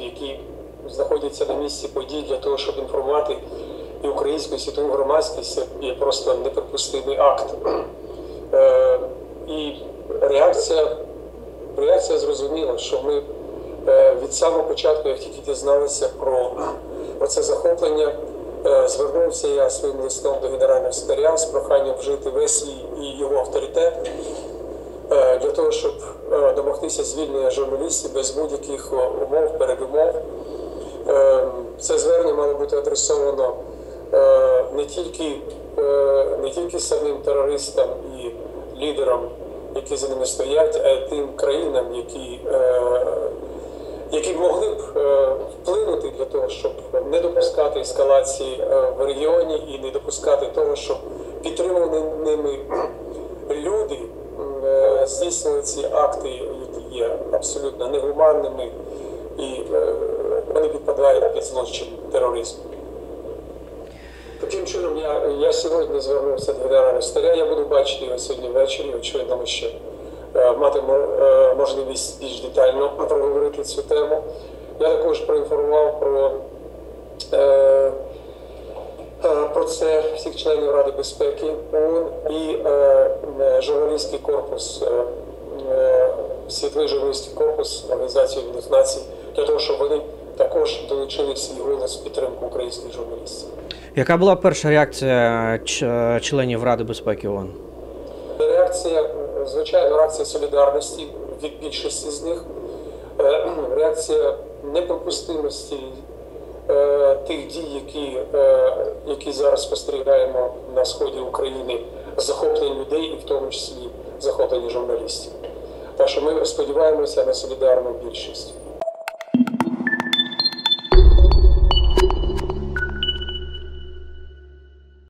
які знаходяться на місці подій для того, щоб інформувати і українську і світову громадськість, це є просто неприпустимий акт. Е, і реакція, реакція зрозуміла, що ми е, від самого початку, як тільки дізналися про, це захоплення, е, звернувся я своїм листом до генерального секретаря з проханням вжити весь і його авторитет е, того, щоб е, домогтися звільнення журналістів без будь-яких умов, передумов. Е, Це звернення мало бути адресовано е, не тільки, е, не тільки самим терористам і лідерам, які за ними стоять, а й тим країнам, які, е, які могли б е, вплинути для того, щоб не допускати ескалації е, в регіоні і не допускати того, щоб підтримувані ними люди е, здійснили ці акти, які є абсолютно негуманними, і е, вони підпадають під злочин тероризму. Таким чином, я, я сьогодні звернувся до генерального старя. Я буду бачити його сьогодні ввечері. Очевидно, ми ще е, матимемо е, можливість більш детально проговорити цю тему. Я також проінформував про, про це всіх членів Ради безпеки ООН і е, е, журналістський корпус, е, е, світовий журналістський корпус Організації Об'єднаних Націй, для того, щоб вони також долучили свій голос в підтримку українських журналістів. Яка була перша реакція членів Ради безпеки ООН? Реакція, е, звичайно, реакція солідарності від більшості з них, Е, реакція неприпустимості е, тих дій, які, е, які зараз спостерігаємо на сході України, захоплення людей і в тому числі захоплення журналістів. Так що ми сподіваємося на солідарну більшість.